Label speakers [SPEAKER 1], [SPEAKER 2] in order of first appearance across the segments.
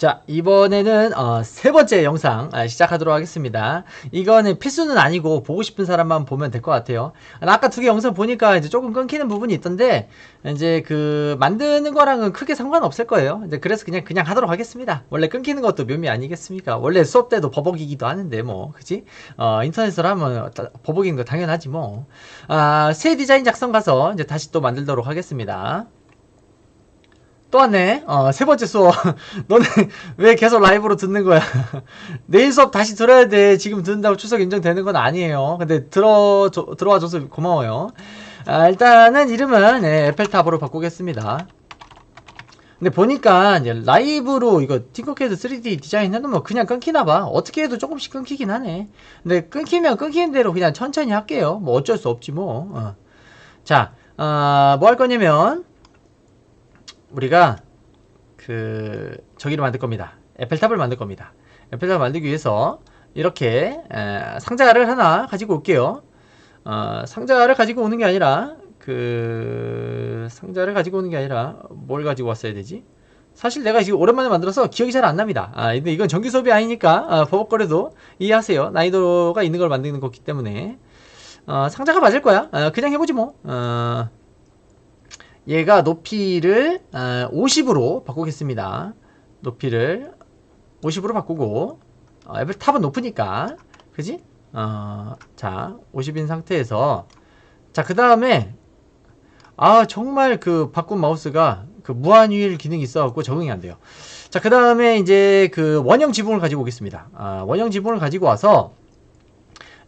[SPEAKER 1] 자, 이번에는 어, 세 번째 영상 아, 시작하도록 하겠습니다. 이거는 필수는 아니고 보고 싶은 사람만 보면 될 것 같아요. 아, 아까 두 개 영상 보니까 이제 조금 끊기는 부분이 있던데 이제 그 만드는 거랑은 크게 상관없을 거예요. 이제 그래서 그냥 그냥 하도록 하겠습니다. 원래 끊기는 것도 묘미 아니겠습니까? 원래 수업 때도 버벅이기도 하는데 뭐, 그지? 어, 인터넷으로 하면 버벅이는 거 당연하지 뭐. 아, 새 디자인 작성 가서 이제 다시 또 만들도록 하겠습니다. 또 왔네. 어, 세 번째 수업. 너는 왜 계속 라이브로 듣는 거야? 내일 수업 다시 들어야 돼. 지금 듣는다고 추석 인정되는 건 아니에요. 근데 들어, 들어와줘서 고마워요. 아, 일단은 이름은 네, 에펠탑으로 바꾸겠습니다. 근데 보니까 이제 라이브로 이거 팅커캐드 3D 디자인 해놓으면 그냥 끊기나봐. 어떻게 해도 조금씩 끊기긴 하네. 근데 끊기면 끊기는 대로 그냥 천천히 할게요. 뭐 어쩔 수 없지 뭐. 어. 자, 어, 뭐할 거냐면 우리가 그 저기를 만들 겁니다. 에펠탑을 만들 겁니다. 에펠탑을 만들기 위해서 이렇게 에, 상자를 하나 가지고 올게요. 어, 상자를 가지고 오는 게 아니라 그 상자를 가지고 오는 게 아니라 뭘 가지고 왔어야 되지? 사실 내가 지금 오랜만에 만들어서 기억이 잘 안 납니다. 아, 근데 이건 정규 수업이 아니니까 아, 버벅거려도 이해하세요. 난이도가 있는 걸 만드는 거기 때문에 어, 상자가 맞을 거야. 아, 그냥 해보지 뭐. 어, 얘가 높이를 50으로 아, 바꾸겠습니다. 높이를 50으로 바꾸고 어, 애플 탑은 높으니까 그지? 어, 자 50인 상태에서 자 그 다음에 아 정말 그 바꾼 마우스가 그 무한유일 기능이 있어갖고 적응이 안 돼요. 자 그 다음에 이제 그 원형 지붕을 가지고 오겠습니다. 아, 원형 지붕을 가지고 와서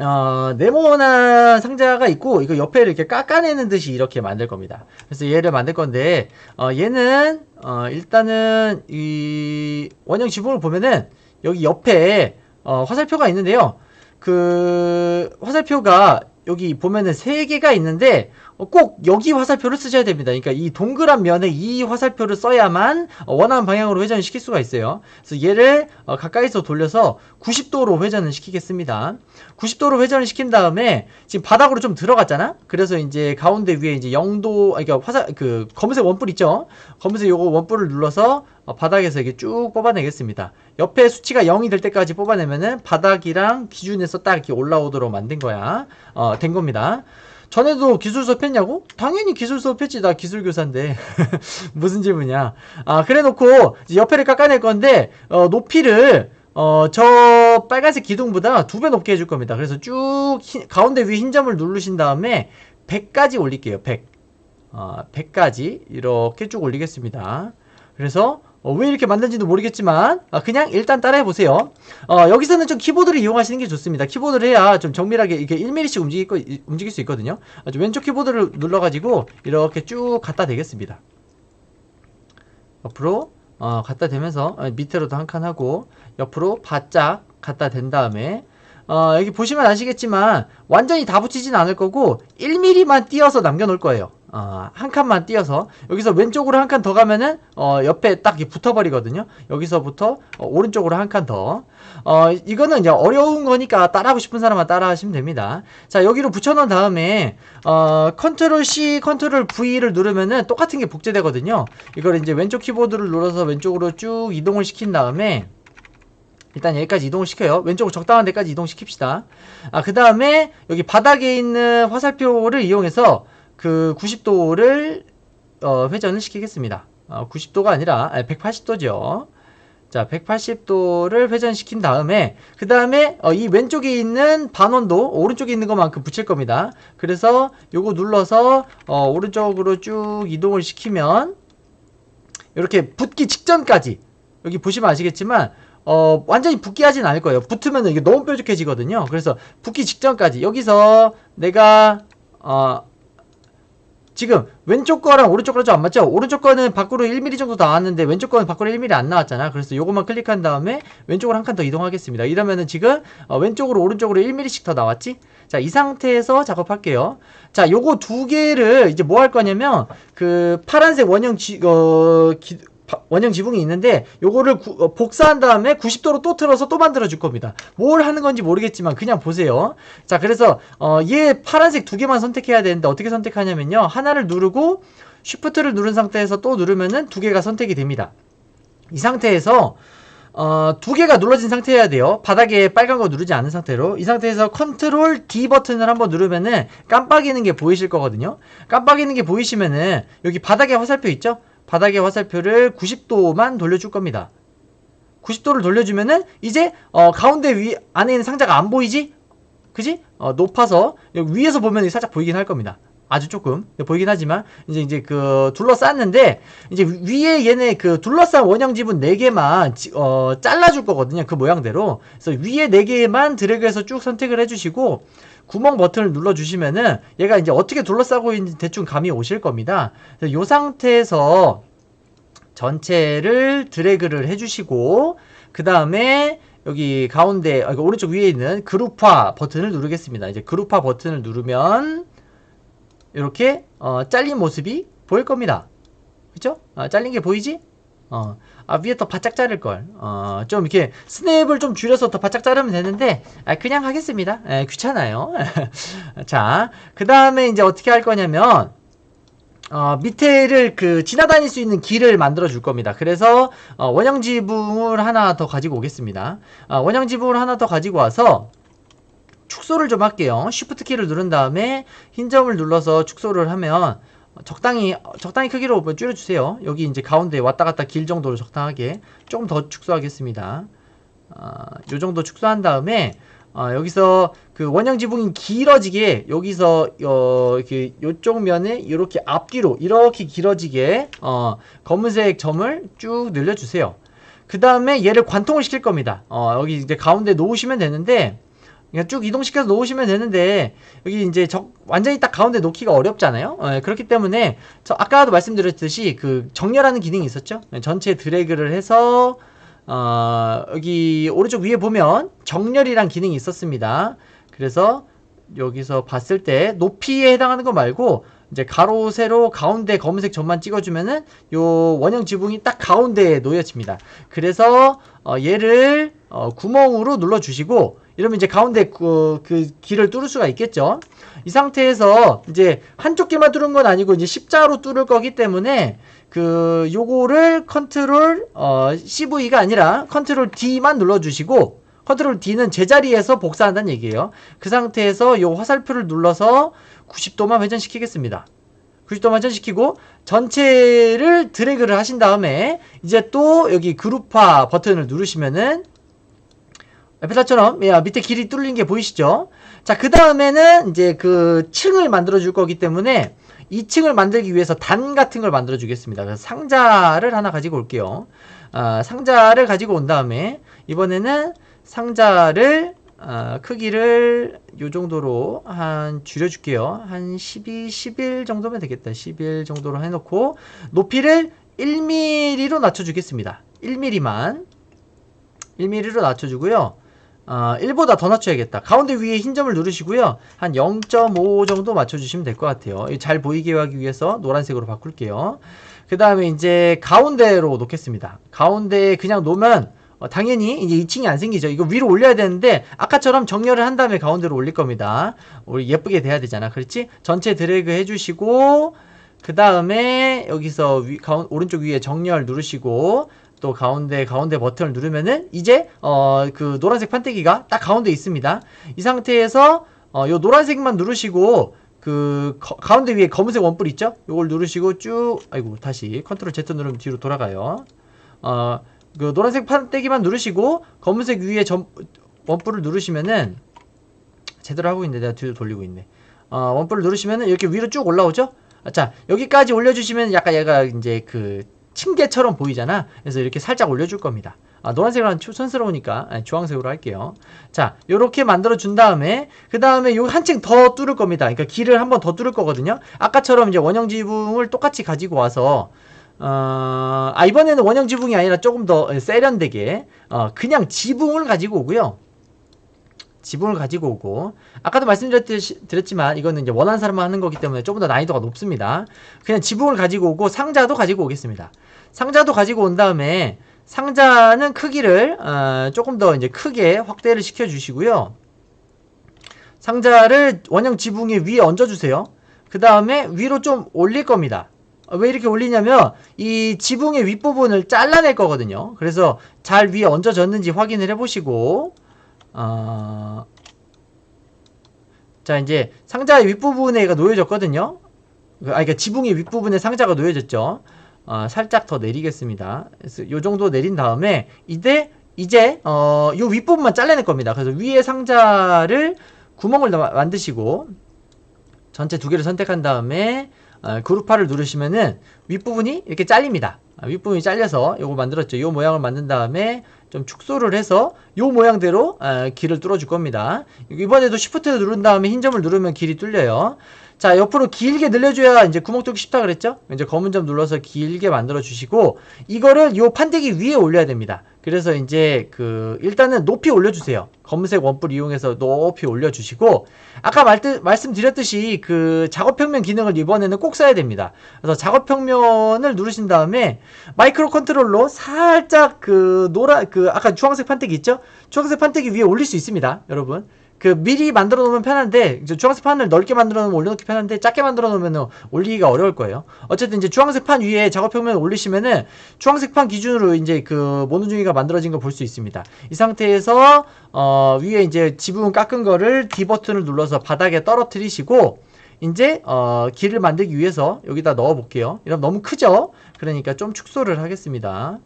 [SPEAKER 1] 어, 네모난 상자가 있고 이거 옆에 이렇게 깎아내는 듯이 이렇게 만들 겁니다. 그래서 얘를 만들 건데 어, 얘는 어, 일단은 이 원형 지붕을 보면은 여기 옆에 어, 화살표가 있는데요. 그 화살표가 여기 보면은 세 개가 있는데 어, 꼭 여기 화살표를 쓰셔야 됩니다. 그러니까 이 동그란 면에 이 화살표를 써야만 원하는 방향으로 회전을 시킬 수가 있어요. 그래서 얘를 어, 가까이서 돌려서 90도로 회전을 시키겠습니다. 90도로 회전을 시킨 다음에 지금 바닥으로 좀 들어갔잖아. 그래서 이제 가운데 위에 이제 0도 그러니까 화살 그 검은색 원뿔 있죠. 검은색 요거 원뿔을 눌러서 어, 바닥에서 이렇게 쭉 뽑아내겠습니다. 옆에 수치가 0이 될 때까지 뽑아내면은 바닥이랑 기준에서 딱 이렇게 올라오도록 만든 거야. 어, 된 겁니다. 전에도 기술 수업 했냐고? 당연히 기술 수업 했지. 나 기술 교사인데. 무슨 질문이야. 아, 그래 놓고 옆에를 깎아낼 건데, 어, 높이를, 어, 저 빨간색 기둥보다 두 배 높게 해줄 겁니다. 그래서 쭉 히, 가운데 위에 흰 점을 누르신 다음에 100까지 올릴게요. 100. 어, 100까지 이렇게 쭉 올리겠습니다. 그래서 어, 왜 이렇게 만든지도 모르겠지만 어, 그냥 일단 따라해 보세요. 어, 여기서는 좀 키보드를 이용하시는 게 좋습니다. 키보드를 해야 좀 정밀하게 이렇게 1mm씩 움직일, 거, 움직일 수 있거든요. 아주 왼쪽 키보드를 눌러가지고 이렇게 쭉 갖다 대겠습니다. 옆으로 어, 갖다 대면서 어, 밑으로도 한 칸 하고 옆으로 바짝 갖다 댄 다음에 어, 여기 보시면 아시겠지만 완전히 다 붙이진 않을 거고 1mm만 띄어서 남겨놓을 거예요. 어, 한 칸만 띄어서 여기서 왼쪽으로 한 칸 더 가면은 어, 옆에 딱 붙어버리거든요. 여기서부터 어, 오른쪽으로 한 칸 더. 어, 이거는 이제 어려운 거니까 따라하고 싶은 사람만 따라하시면 됩니다. 자 여기로 붙여놓은 다음에 어, 컨트롤 C, 컨트롤 V를 누르면은 똑같은 게 복제되거든요. 이걸 이제 왼쪽 키보드를 눌러서 왼쪽으로 쭉 이동을 시킨 다음에 일단 여기까지 이동을 시켜요. 왼쪽으로 적당한 데까지 이동시킵시다. 아, 그 다음에 여기 바닥에 있는 화살표를 이용해서 그 90도를 어, 회전을 시키겠습니다. 어, 90도가 아니라 180도죠. 자, 180도를 회전시킨 다음에 그 다음에 어, 이 왼쪽에 있는 반원도 오른쪽에 있는 것만큼 붙일 겁니다. 그래서 요거 눌러서 어, 오른쪽으로 쭉 이동을 시키면 이렇게 붙기 직전까지 여기 보시면 아시겠지만 어, 완전히 붙게 하진 않을 거예요. 붙으면 이게 너무 뾰족해지거든요. 그래서 붙기 직전까지 여기서 내가 어, 지금 왼쪽 거랑 오른쪽 거랑 좀 안 맞죠? 오른쪽 거는 밖으로 1mm 정도 나왔는데 왼쪽 거는 밖으로 1mm 안 나왔잖아. 그래서 요것만 클릭한 다음에 왼쪽으로 한 칸 더 이동하겠습니다. 이러면은 지금 어, 왼쪽으로 오른쪽으로 1mm씩 더 나왔지? 자, 이 상태에서 작업할게요. 자, 요거 두 개를 이제 뭐 할 거냐면 그 파란색 원형 지, 어, 기, 원형 지붕이 있는데 요거를 구, 어, 복사한 다음에 90도로 또 틀어서 또 만들어 줄 겁니다. 뭘 하는 건지 모르겠지만 그냥 보세요. 자 그래서 어, 얘 파란색 두 개만 선택해야 되는데 어떻게 선택하냐면요. 하나를 누르고 쉬프트를 누른 상태에서 또 누르면은 두 개가 선택이 됩니다. 이 상태에서 어, 두 개가 눌러진 상태여야 돼요. 바닥에 빨간 거 누르지 않은 상태로. 이 상태에서 컨트롤 D 버튼을 한번 누르면은 깜빡이는 게 보이실 거거든요. 깜빡이는 게 보이시면은 여기 바닥에 화살표 있죠? 바닥에 화살표를 90도만 돌려줄 겁니다. 90도를 돌려주면은 이제 어, 가운데 위 안에 있는 상자가 안 보이지? 그지? 어, 높아서 위에서 보면 살짝 보이긴 할 겁니다. 아주 조금 보이긴 하지만 이제 이제 그 둘러쌌는데 이제 위에 얘네 그 둘러싼 원형 지분 4개만 어 잘라줄 거거든요 그 모양대로 그래서 위에 4개만 드래그해서 쭉 선택을 해주시고 구멍 버튼을 눌러 주시면은 얘가 이제 어떻게 둘러싸고 있는지 대충 감이 오실 겁니다 이 상태에서 전체를 드래그를 해주시고 그 다음에 여기 가운데 아, 오른쪽 위에 있는 그룹화 버튼을 누르겠습니다 이제 그룹화 버튼을 누르면 이렇게 어, 잘린 모습이 보일 겁니다. 그쵸? 어, 잘린 게 보이지? 어, 아, 위에 더 바짝 자를 걸. 어, 좀 이렇게 스냅을 좀 줄여서 더 바짝 자르면 되는데, 아, 그냥 하겠습니다. 에, 귀찮아요. 자, 그 다음에 이제 어떻게 할 거냐면, 어, 밑에를 그 지나다닐 수 있는 길을 만들어 줄 겁니다. 그래서 어, 원형 지붕을 하나 더 가지고 오겠습니다. 어, 원형 지붕을 하나 더 가지고 와서 축소를 좀 할게요. Shift 키를 누른 다음에 흰 점을 눌러서 축소를 하면 적당히 적당히 크기로 줄여주세요. 여기 이제 가운데 왔다 갔다 길 정도로 적당하게 조금 더 축소하겠습니다. 어, 요 정도 축소한 다음에 어, 여기서 그 원형 지붕이 길어지게 여기서 어, 이렇게 요쪽 면에 이렇게 앞뒤로 이렇게 길어지게 어, 검은색 점을 쭉 늘려주세요. 그 다음에 얘를 관통을 시킬 겁니다. 어, 여기 이제 가운데 놓으시면 되는데 그냥 쭉 이동시켜서 놓으시면 되는데 여기 이제 적, 완전히 딱 가운데 놓기가 어렵잖아요. 예, 그렇기 때문에 저 아까도 말씀드렸듯이 그 정렬하는 기능이 있었죠. 예, 전체 드래그를 해서 어, 여기 오른쪽 위에 보면 정렬이란 기능이 있었습니다. 그래서 여기서 봤을 때 높이에 해당하는 거 말고 이제 가로 세로 가운데 검은색 점만 찍어주면은 요 원형 지붕이 딱 가운데에 놓여집니다. 그래서 어, 얘를 어, 구멍으로 눌러주시고 이러면 이제 가운데 그, 그 길을 뚫을 수가 있겠죠. 이 상태에서 이제 한쪽 길만 뚫은 건 아니고 이제 십자로 뚫을 거기 때문에 그 요거를 컨트롤 어, CV가 아니라 컨트롤 D만 눌러주시고 컨트롤 D는 제자리에서 복사한다는 얘기예요. 그 상태에서 요 화살표를 눌러서 90도만 회전시키겠습니다. 90도 회전시키고 전체를 드래그를 하신 다음에 이제 또 여기 그룹화 버튼을 누르시면은 에펠라처럼 야, 밑에 길이 뚫린 게 보이시죠? 자, 그 다음에는 이제 그 층을 만들어 줄 거기 때문에 이 층을 만들기 위해서 단 같은 걸 만들어 주겠습니다. 그래서 상자를 하나 가지고 올게요. 아, 상자를 가지고 온 다음에 이번에는 상자를 아, 크기를 요 정도로 한 줄여줄게요. 한 12, 11 정도면 되겠다. 11 정도로 해놓고 높이를 1mm로 낮춰주겠습니다. 1mm만 1mm로 낮춰주고요. 어, 1보다 더 낮춰야겠다. 가운데 위에 흰 점을 누르시고요. 한 0.5 정도 맞춰주시면 될 것 같아요. 잘 보이게 하기 위해서 노란색으로 바꿀게요. 그 다음에 이제 가운데로 놓겠습니다. 가운데 그냥 놓으면 어, 당연히 이제 2층이 안 생기죠. 이거 위로 올려야 되는데 아까처럼 정렬을 한 다음에 가운데로 올릴 겁니다. 우리 예쁘게 돼야 되잖아. 그렇지? 전체 드래그 해주시고 그 다음에 여기서 위, 가운, 오른쪽 위에 정렬 누르시고 또 가운데 가운데 버튼을 누르면은 이제 어 그 노란색 판때기가 딱 가운데 있습니다. 이 상태에서 어 요 노란색만 누르시고 그 거, 가운데 위에 검은색 원뿔 있죠? 요걸 누르시고 쭉 아이고 다시 컨트롤 Z 누르면 뒤로 돌아가요. 어 그 노란색 판때기만 누르시고 검은색 위에 점, 원뿔을 누르시면은 제대로 하고 있는데 내가 뒤로 돌리고 있네. 어 원뿔을 누르시면은 이렇게 위로 쭉 올라오죠? 자 여기까지 올려주시면 약간 얘가 이제 그 층계처럼 보이잖아. 그래서 이렇게 살짝 올려줄 겁니다. 아, 노란색으로 한 촌스러우니까 아, 주황색으로 할게요. 자, 요렇게 만들어 준 다음에 그 다음에 요 한층 더 뚫을 겁니다. 그러니까 길을 한번 더 뚫을 거거든요. 아까처럼 이제 원형 지붕을 똑같이 가지고 와서 어, 아 이번에는 원형 지붕이 아니라 조금 더 세련되게 어, 그냥 지붕을 가지고 오고요. 지붕을 가지고 오고 아까도 말씀드렸지만 이거는 이제 원하는 사람만 하는 거기 때문에 조금 더 난이도가 높습니다. 그냥 지붕을 가지고 오고 상자도 가지고 오겠습니다. 상자도 가지고 온 다음에 상자는 크기를 어, 조금 더 이제 크게 확대를 시켜 주시고요. 상자를 원형 지붕 에 위에 얹어 주세요. 그 다음에 위로 좀 올릴 겁니다. 어, 왜 이렇게 올리냐면 이 지붕의 윗부분을 잘라낼 거거든요. 그래서 잘 위에 얹어졌는지 확인을 해보시고 어... 자 이제 상자의 윗부분에 가 놓여졌거든요. 그, 아 그러니까 지붕의 윗부분에 상자가 놓여졌죠. 어, 살짝 더 내리겠습니다. 그래서 요 정도 내린 다음에 이제 이제 어, 요 윗부분만 잘라낼 겁니다. 그래서 위에 상자를 구멍을 마- 만드시고 전체 두 개를 선택한 다음에 어, 그룹화를 누르시면은 윗부분이 이렇게 잘립니다. 아, 윗부분이 잘려서 요거 만들었죠. 요 모양을 만든 다음에 좀 축소를 해서 요 모양대로 아, 길을 뚫어줄 겁니다. 이번에도 Shift를 누른 다음에 흰 점을 누르면 길이 뚫려요. 자, 옆으로 길게 늘려줘야 이제 구멍 뚫기 쉽다 그랬죠? 이제 검은 점 눌러서 길게 만들어 주시고, 이거를 요 판때기 위에 올려야 됩니다. 그래서 이제 그, 일단은 높이 올려주세요. 검은색 원뿔 이용해서 높이 올려주시고, 아까 말, 말씀드렸듯이 그 작업평면 기능을 이번에는 꼭 써야 됩니다. 그래서 작업평면을 누르신 다음에 마이크로 컨트롤러 살짝 그 노라, 그 아까 주황색 판때기 있죠? 주황색 판때기 위에 올릴 수 있습니다. 여러분. 그 미리 만들어 놓으면 편한데 이제 주황색 판을 넓게 만들어 놓으면 올려놓기 편한데 작게 만들어 놓으면 올리기가 어려울 거예요. 어쨌든 이제 주황색 판 위에 작업 평면을 올리시면은 주황색 판 기준으로 이제 그 모노중이가 만들어진 걸 볼 수 있습니다. 이 상태에서 어 위에 이제 지붕 깎은 거를 D 버튼을 눌러서 바닥에 떨어뜨리시고 이제 어 길을 만들기 위해서 여기다 넣어 볼게요. 이러면 너무 크죠? 그러니까 좀 축소를 하겠습니다.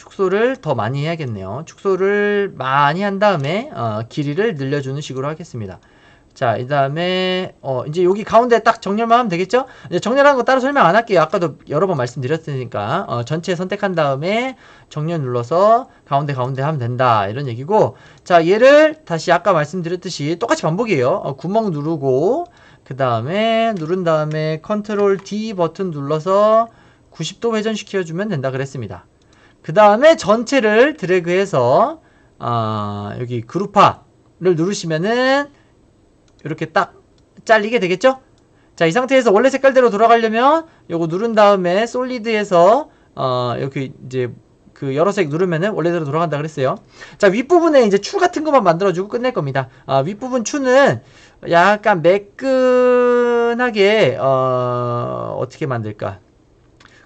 [SPEAKER 1] 축소를 더 많이 해야겠네요. 축소를 많이 한 다음에 어, 길이를 늘려주는 식으로 하겠습니다. 자, 이 다음에 어, 이제 여기 가운데 딱 정렬만 하면 되겠죠? 이제 정렬하는 거 따로 설명 안 할게요. 아까도 여러 번 말씀드렸으니까 어, 전체 선택한 다음에 정렬 눌러서 가운데 가운데 하면 된다 이런 얘기고 자 얘를 다시 아까 말씀드렸듯이 똑같이 반복이에요. 어, 구멍 누르고 그 다음에 누른 다음에 컨트롤 D 버튼 눌러서 90도 회전시켜주면 된다 그랬습니다. 그 다음에 전체를 드래그해서 아, 여기 그룹화를 누르시면은 이렇게 딱 잘리게 되겠죠? 자, 이 상태에서 원래 색깔대로 돌아가려면 요거 누른 다음에 솔리드에서 어, 여기 이제 그 여러 색 누르면은 원래대로 돌아간다 그랬어요. 자, 윗부분에 이제 추 같은 것만 만들어주고 끝낼 겁니다. 아, 윗부분 추는 약간 매끈하게 어, 어떻게 만들까?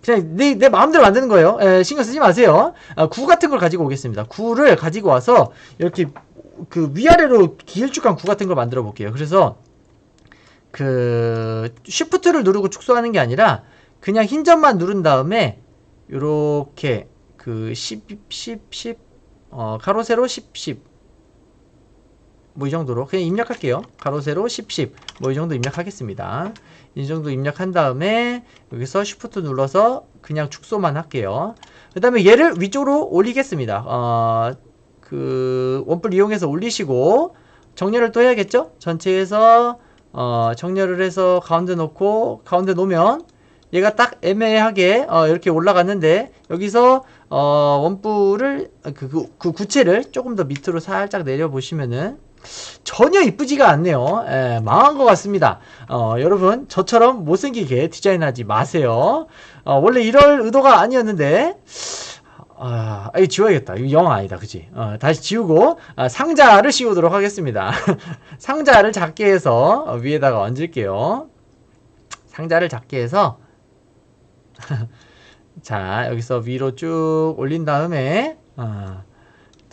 [SPEAKER 1] 그냥 내, 내 마음대로 만드는 거예요. 에, 신경 쓰지 마세요. 아, 구 같은 걸 가지고 오겠습니다. 구를 가지고 와서 이렇게 그 위아래로 길쭉한 구 같은 걸 만들어 볼게요. 그래서 그 쉬프트를 누르고 축소하는 게 아니라 그냥 흰 점만 누른 다음에 요렇게 그 10, 10, 10, 어, 가로 세로 10, 10. 뭐 이 정도로 그냥 입력할게요. 가로 세로 10, 10. 뭐 이 정도 입력하겠습니다. 이 정도 입력한 다음에 여기서 Shift 눌러서 그냥 축소만 할게요. 그 다음에 얘를 위쪽으로 올리겠습니다. 어, 그 원뿔 이용해서 올리시고 정렬을 또 해야겠죠? 전체에서 어, 정렬을 해서 가운데 놓고 가운데 놓으면 얘가 딱 애매하게 어, 이렇게 올라갔는데 여기서 어, 원뿔을 그, 그, 그 구체를 조금 더 밑으로 살짝 내려 보시면은 전혀 이쁘지가 않네요. 예, 망한 것 같습니다. 어, 여러분 저처럼 못생기게 디자인하지 마세요. 어, 원래 이럴 의도가 아니었는데 아, 이거 지워야겠다. 이거 영 아니다, 그지? 어, 다시 지우고 아, 상자를 씌우도록 하겠습니다. 상자를 작게 해서 어, 위에다가 얹을게요. 상자를 작게 해서 자 여기서 위로 쭉 올린 다음에 어,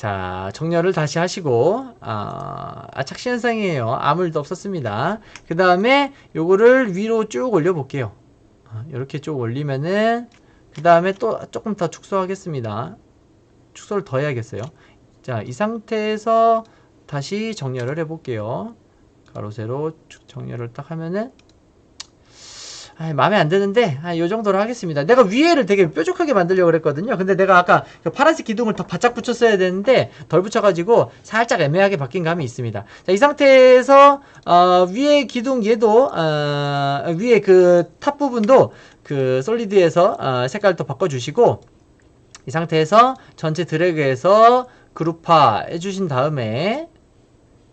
[SPEAKER 1] 자 정렬을 다시 하시고 아, 아착시 현상이에요. 아무 일도 없었습니다. 그 다음에 요거를 위로 쭉 올려 볼게요. 이렇게 쭉 올리면은 그 다음에 또 조금 더 축소하겠습니다. 축소를 더 해야겠어요. 자 이 상태에서 다시 정렬을 해 볼게요. 가로 세로 쭉 정렬을 딱 하면은 아, 마음에 안 드는데 아, 요 정도로 하겠습니다. 내가 위에를 되게 뾰족하게 만들려고 그랬거든요. 근데 내가 아까 그 파란색 기둥을 더 바짝 붙였어야 되는데 덜 붙여가지고 살짝 애매하게 바뀐 감이 있습니다. 자, 이 상태에서 어, 위에 기둥 얘도 어, 위에 그 탑 부분도 그 솔리드에서 어, 색깔 도 바꿔주시고 이 상태에서 전체 드래그해서 그룹화 해주신 다음에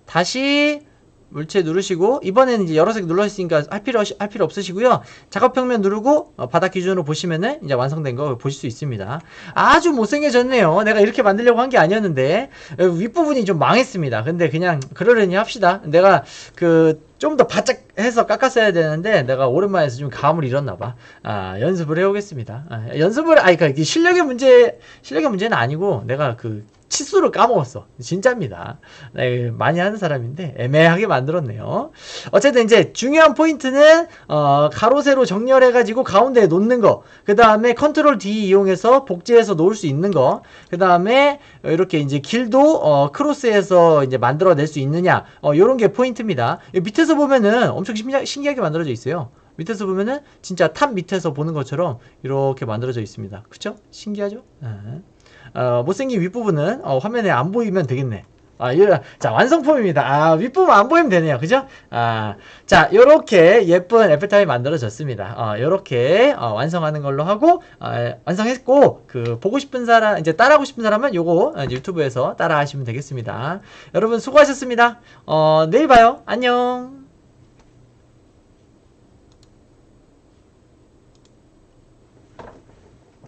[SPEAKER 1] 다시 물체 누르시고 이번에는 이제 여러 색 눌러있으니까 할 필요 없- 할 필요 없으시고요. 작업 평면 누르고 어, 바닥 기준으로 보시면은 이제 완성된 거 보실 수 있습니다. 아주 못생겨졌네요. 내가 이렇게 만들려고 한 게 아니었는데 어, 윗부분이 좀 망했습니다. 근데 그냥 그러려니 합시다. 내가 그 좀 더 바짝 해서 깎았어야 되는데 내가 오랜만에 좀 감을 잃었나 봐. 아, 연습을 해오겠습니다. 아, 연습을 아니 그러니까 실력의 문제 실력의 문제는 아니고 내가 그 치수를 까먹었어. 진짜입니다. 네, 많이 하는 사람인데 애매하게 만들었네요. 어쨌든 이제 중요한 포인트는 어, 가로 세로 정렬해 가지고 가운데에 놓는 거. 그 다음에 컨트롤 D 이용해서 복제해서 놓을 수 있는 거. 그 다음에 이렇게 이제 길도 어, 크로스해서 이제 만들어 낼 수 있느냐. 어, 요런 게 포인트입니다. 이 밑에서 보면은 엄청 신기하, 신기하게 만들어져 있어요. 밑에서 보면은 진짜 탑 밑에서 보는 것처럼 이렇게 만들어져 있습니다. 그쵸? 신기하죠? 네. 어, 못생긴 윗부분은 어, 화면에 안 보이면 되겠네. 아, 이 자, 완성품입니다. 아, 윗부분 안 보이면 되네요. 그죠? 아, 자, 요렇게 예쁜 애플타이 만들어졌습니다. 어, 요렇게, 어, 완성하는 걸로 하고, 어, 완성했고, 그, 보고 싶은 사람, 이제 따라하고 싶은 사람은 요거 어, 유튜브에서 따라 하시면 되겠습니다. 여러분 수고하셨습니다. 어, 내일 봐요. 안녕.